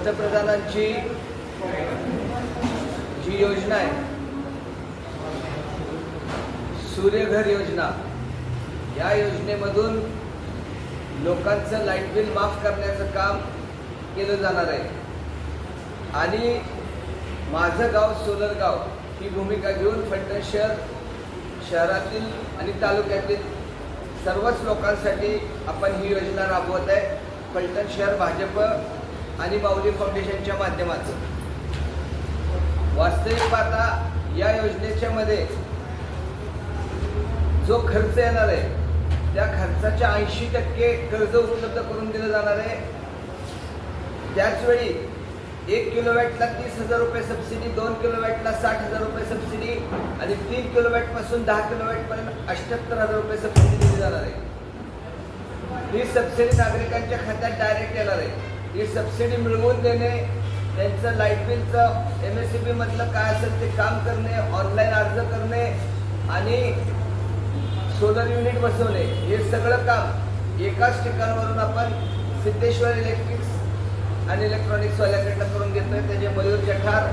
पंतप्रधानांची जी योजना आहे सूर्यघर योजना या योजनेमधून लोकांचं लाइट बिल माफ करण्याचं काम केलं जाणार आहे. आणि माझं गाव सोलर गाव ही भूमिका घेऊन फलटण शहर शहरातील आणि तालुक्यातील सर्वच लोकांसाठी आपण ही योजना राबवत आहे. फलटण शहर भाजप आणि माऊली फाउंडेशनच्या माध्यमातून. वास्तविक पाहता या योजनेच्या मध्ये जो खर्च येणार आहे त्या खर्चाच्या ऐंशी टक्के कर्ज उपलब्ध करून दिलं जाणार आहे. त्याचवेळी एक किलोवॅटला तीस हजार रुपये सबसिडी दोन किलोवॅटला साठ हजार रुपये सबसिडी आणि तीन किलोवॅटपासून दहा किलोवॅटपर्यंत अठ्याहत्तर हजार रुपये सबसिडी दिली जाणार आहे. ही सबसिडी नागरिकांच्या खात्यात डायरेक्ट येणार आहे. ही सबसिडी मिळवून देणे त्यांचं लाइट बिलचं एम एस सी बीमधलं काय असेल ते काम करणे ऑनलाईन अर्ज करणे आणि सोलर युनिट बसवणे हे सगळं काम एकाच ठिकाणावरून आपण सिद्धेश्वर इलेक्ट्रिक्स आणि इलेक्ट्रॉनिक्स वाल्याकडनं करून घेतोय. त्याचे मयूर जठार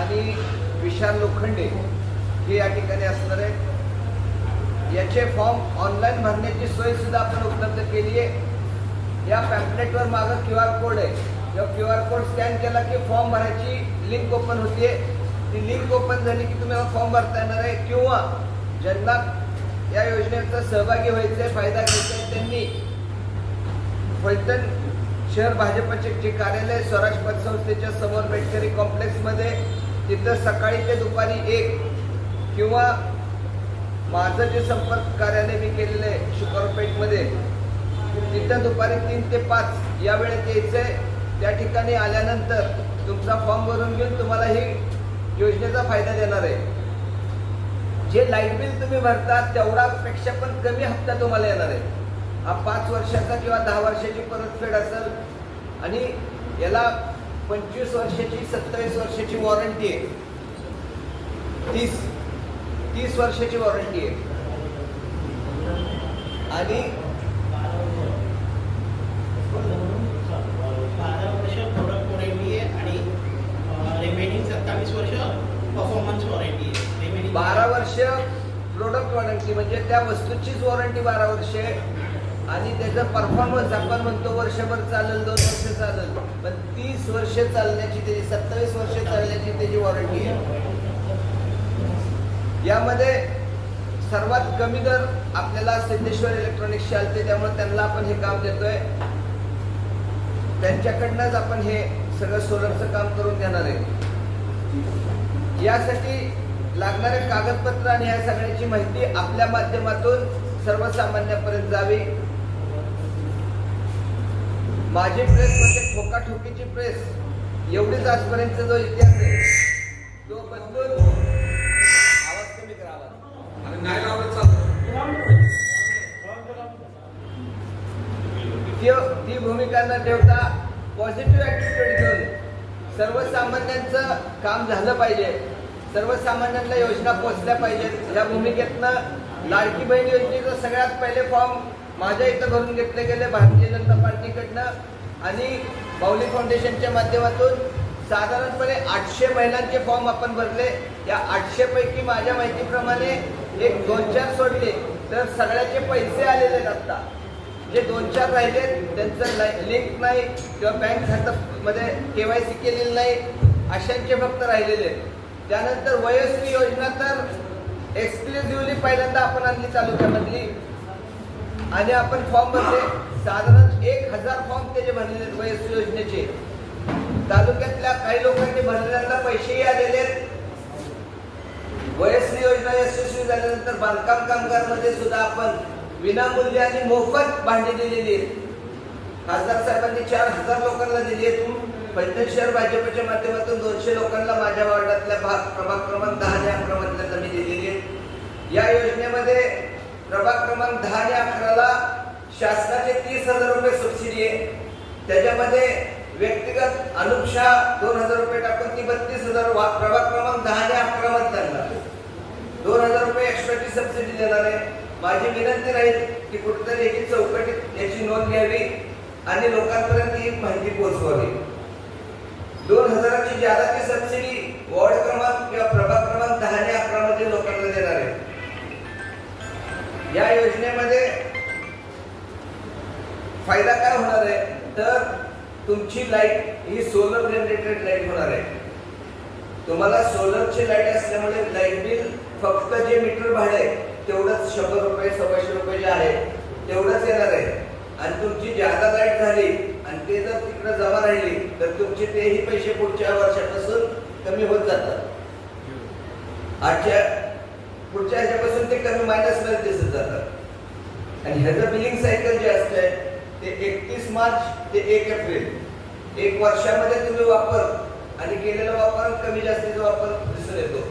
आणि विशाल लोखंडे हे या ठिकाणी असणार आहेत. याचे फॉर्म ऑनलाईन भरण्याची सोयसुद्धा आपण उपलब्ध केली आहे या पॅम्पलेटवर मागं क्यू आर कोड आहे. या क्यू आर कोड स्कॅन केला की फॉर्म भरायची लिंक ओपन होते ती लिंक ओपन झाली की तुम्हाला फॉर्म भरता येणार आहे. किंवा ज्यांना या योजनेचा सहभागी व्हायचा आहे फायदा घ्यायचा आहे त्यांनी फलटण शहर भाजपचे जे कार्यालय स्वराज पतसंस्थेच्या समोर बेटकरी कॉम्प्लेक्समध्ये तिथं सकाळी ते दुपारी एक किंवा माझं जे संपर्क कार्यालय मी केलेलं आहे शुक्रपेठमध्ये तिथं दुपारी तीन ते पाच या वेळेत यायचं आहे त्या ठिकाणी आल्यानंतर तुमचा फॉर्म भरून घेऊन तुम्हाला ही योजनेचा फायदा देणार आहे. जे लाइट बिल तुम्ही भरता तेवढा पेक्षा पण कमी हप्ता तुम्हाला येणार आहे. हा पाच वर्षाचा किंवा दहा वर्षाची परतफेड असेल आणि याला पंचवीस वर्षाची सत्तावीस वर्षाची वॉरंटी आहे. तीस तीस वर्षाची वॉरंटी आहे. आणि बारा वर्ष प्रोडक्ट वॉरंटी आहे आणि रिमेनिंग सत्तावीस वर्ष परफॉर्मन्स वॉरंटी आहे रिमेनिंग बारा वर्ष प्रोडक्ट वॉरंटी म्हणजे त्या वस्तूचीच वॉरंटी बारा वर्ष आहे आणि त्याचा परफॉर्मन्स आपण म्हणतो वर्षभर चालेल दोन वर्ष चालेल. पण तीस वर्ष चालण्याची त्याची सत्तावीस वर्ष चालण्याची त्याची वॉरंटी आहे. यामध्ये सर्वात कमी दर आपल्याला सिद्धेश्वर इलेक्ट्रॉनिक्सचे आलते त्यामुळे त्यांना आपण हे काम देतोय. त्यांच्याकडनंच आपण हे सगळं सोलरचं काम करून घेणार आहे. यासाठी लागणारे कागदपत्र आणि या सगळ्याची माहिती आपल्या माध्यमातून सर्वसामान्यापर्यंत जावी. माझी प्रेस म्हणजे ठोकाठोकीची प्रेस एवढीच आजपर्यंत जो इतिहास आहे तो बदलून आवाज कमी करा आवाज. आणि नाही लावत ती- ती भूमिका न ठेवता पॉझिटिव्ह ॲटिट्यूड घेऊन सर्वसामान्यांचं काम झालं पाहिजे. सर्वसामान्यांना योजना पोचल्या पाहिजेत. या भूमिकेतनं लाडकी बहीण योजनेचं सगळ्यात पहिले फॉर्म माझ्या इथं भरून घेतले गेले भारतीय जनता पार्टीकडनं. आणि बाऊली फाउंडेशनच्या माध्यमातून साधारणपणे आठशे महिलांचे फॉर्म आपण भरले. या आठशे पैकी माझ्या माहितीप्रमाणे एक दोन चार सोडले तर सगळ्याचे पैसे आलेले आहेत आत्ता जे दोन चार राहिले त्यांचं लिंक नाही किंवा बँक खात्यामध्ये के वाय सी केलेलं नाही अशांचे फक्त राहिलेले आहेत. त्यानंतर वयस्वी योजना तर एक्सक्लुझिव्हली पहिल्यांदा आपण आणली तालुक्यामधली आणि आपण फॉर्म भरले. साधारण एक हजार फॉर्म त्याचे भरलेले आहेत योजनेचे. तालुक्यातल्या काही लोकांनी भरलेल्यांना पैसेही आलेले आहेत. वयस्वी योजना यशस्वी झाल्यानंतर बांधकाम कामगारमध्ये सुद्धा आपण विनामूल्य आणि मोफत भांडी दिलेली आहेत. खासदार साहेबांनी चार हजार लोकांना दिली आहेत. फलटण शहर भाजपच्या माध्यमातून दोनशे लोकांना माझ्या वार्डातल्या भाग प्रभाग क्रमांक दहा आणि अकरामधल्या जमीन दिलेली आहे. या योजनेमध्ये प्रभाग क्रमांक दहा आणि अकराला शासनाचे तीस हजार रुपये सबसिडी आहे. त्याच्यामध्ये व्यक्तिगत अनुक्षा दोन हजार रुपये टाकून ती बत्तीस हजार वा- प्रभाग क्रमांक दहा आणि अकरा मधल्यांना दोन हजार रुपये एक्स्ट्राची सबसिडी देणार आहे. माझी विनंती राहील की कुठेतरी याची चौकटीत याची नोंद घ्यावी आणि लोकांपर्यंत ही माहिती पोहोचवावी. दोन हजाराची जादाची सबसिडी वॉर्ड क्रमांक किंवा प्रभाग क्रमांक दहा आणि अकरा मध्ये लोकांना देणार आहे. या योजनेमध्ये फायदा काय होणार आहे तर तुमची लाइट ही सोलर जनरेटेड लाइट होणार आहे. तुम्हाला सोलरची लाइट असल्यामुळे लाइट बिल फक्त जे मीटर भाडे आहे तेवढंच शंभर रुपये सव्वाशे रुपये जे आहे तेवढंच येणार आहे. आणि तुमची जादा लाइट झाली आणि ते जर तिकडे जमा राहिले तर तुमचे तेही पैसे पुढच्या वर्षापासून कमी होत जातात. आजच्या पुढच्या ह्याच्यापासून ते कमी मायनसमध्ये दिसत जातात. आणि ह्याचं बिलिंग सायकल जे असतंय ते एकतीस मार्च ते एक एप्रिल. एक वर्षामध्ये तुम्ही वापर आणि केलेला वापर कमी जास्तीचा वापर दिसून येतो.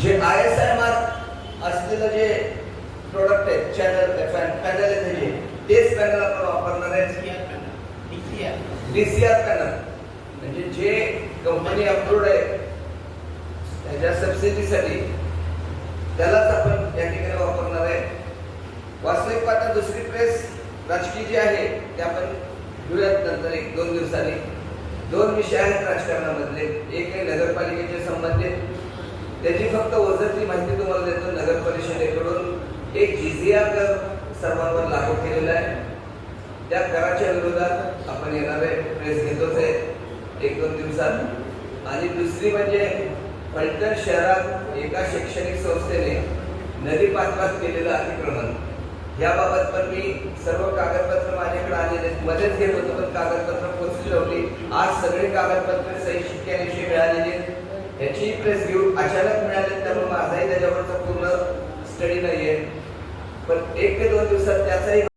जे आय एस आय मार्क असलेलं जे प्रोडक्ट आहे चॅनल पॅनल आहे त्याचे. तेच पॅनल आपण वापरणार आहे. डीसीआर पॅनल म्हणजे जे कंपनी अप्रूव्ड आहे त्याच्या सबसिडीसाठी त्यालाच आपण या ठिकाणी वापरणार आहे. वास्तविक पाहता दुसरी प्रेस राजकीय जी आहे ते आपण घेऊयात नंतर एक दोन दिवसांनी. दोन विषय आहेत राजकारणामधले. एक आहे नगरपालिकेचे संबंधित. त्याची फक्त वजनची माहिती तुम्हाला देतो नगर परिषदेकडून एक जिजिया कर सर्वांवर लागू केलेला आहे. त्या कराच्या विरोधात आपण येणारे प्रेस घेतोच आहे. एक दोन दिवसात. आणि दुसरी म्हणजे फलटण शहरात एका शैक्षणिक संस्थेने नदी पात्रात केलेलं अतिक्रमण. याबाबत पण मी सर्व कागदपत्र माझ्याकडे आलेले आहेत. मध्येच घेत होतो पण कागदपत्र पोचली नव्हती आज सगळे कागदपत्र सही शिक्क्याविषयी मिळालेली आहेत. याची प्रेस घेऊन अचानक मिळाले पण एक ते दोन दिवसात त्याचाही